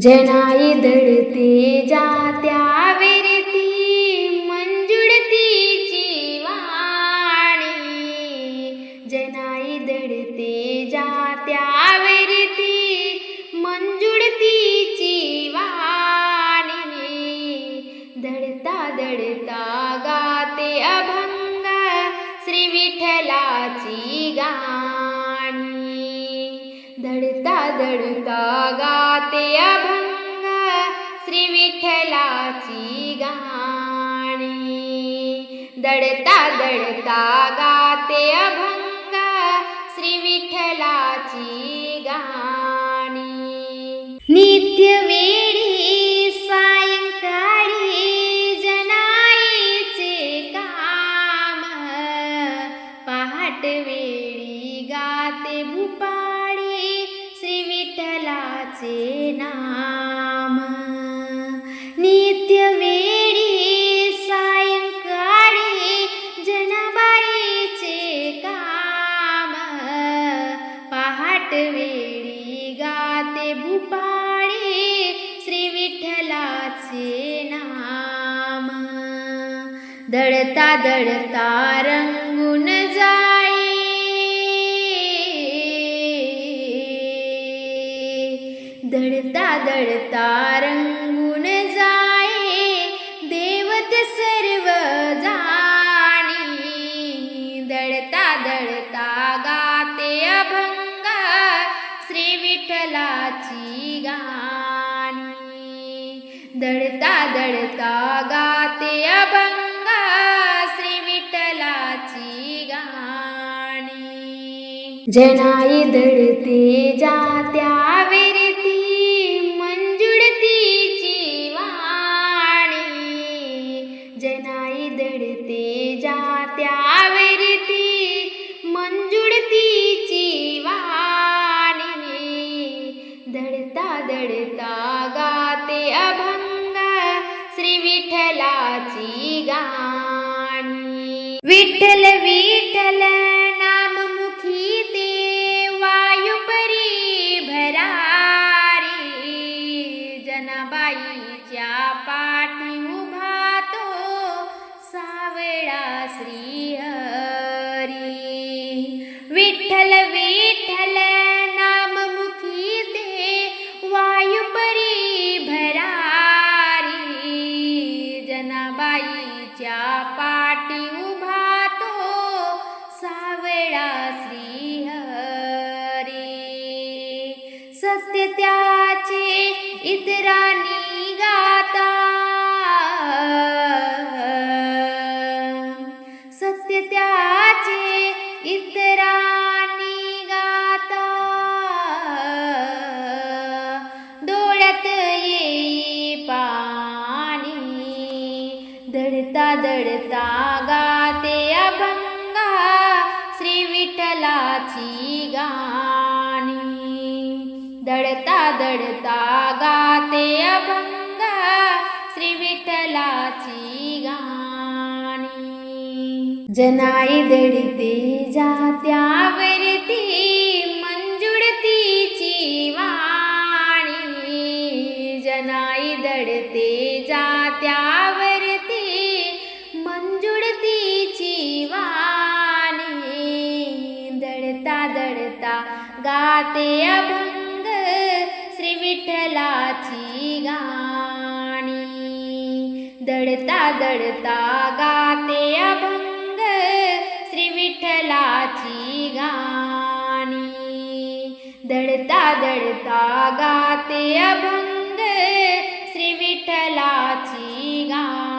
जनाई दळते जात्या वेरती मंजुळतीची जीवाणी. जनाई दळते जात्या वेरती मंजुळतीची जीवाणी. दळता दळता दळता गाते अभंग श्री विठ्ठलाची गाणी. दड़ता दड़ता गाते अभंग श्री विठ्ठला भूपाळे श्री विठ्ठलाचे नाम. दळता दळता रंगून जाई. दळता दळता रंगून जाई. देवत सर्व जाणी. दळता दळ दळता दळता गाते अभंग श्री विठ्ठलाची गाणी. जनाई दळते जात्या वे विठ्ठलाची गाणी. विठ्ठल विठ्ठल नाम मुखी ते वायुपरी भरारी. जनाबाईच्या पाठी उभा तो सावळा श्री इतरांनी गाता सत्य त्याचे इतरांनी गाता डोळ्यात येई पाणी दडता दडता दडता गाते अभंग श्री विठ्ठलाची गाणी. जनाई दडते जात्या वरती मंजुळतीची वाणी जनाई दडते जात्या वरती मंजुळतीची वाणी दड़ता दडता गाते अभंग श्री विठ्ठलाची गाणी. दडता दडता गाते अभंग श्री विठ्ठलाची गाणी. दडता दडता गाते अभंग श्री विठ्ठलाची गाणी.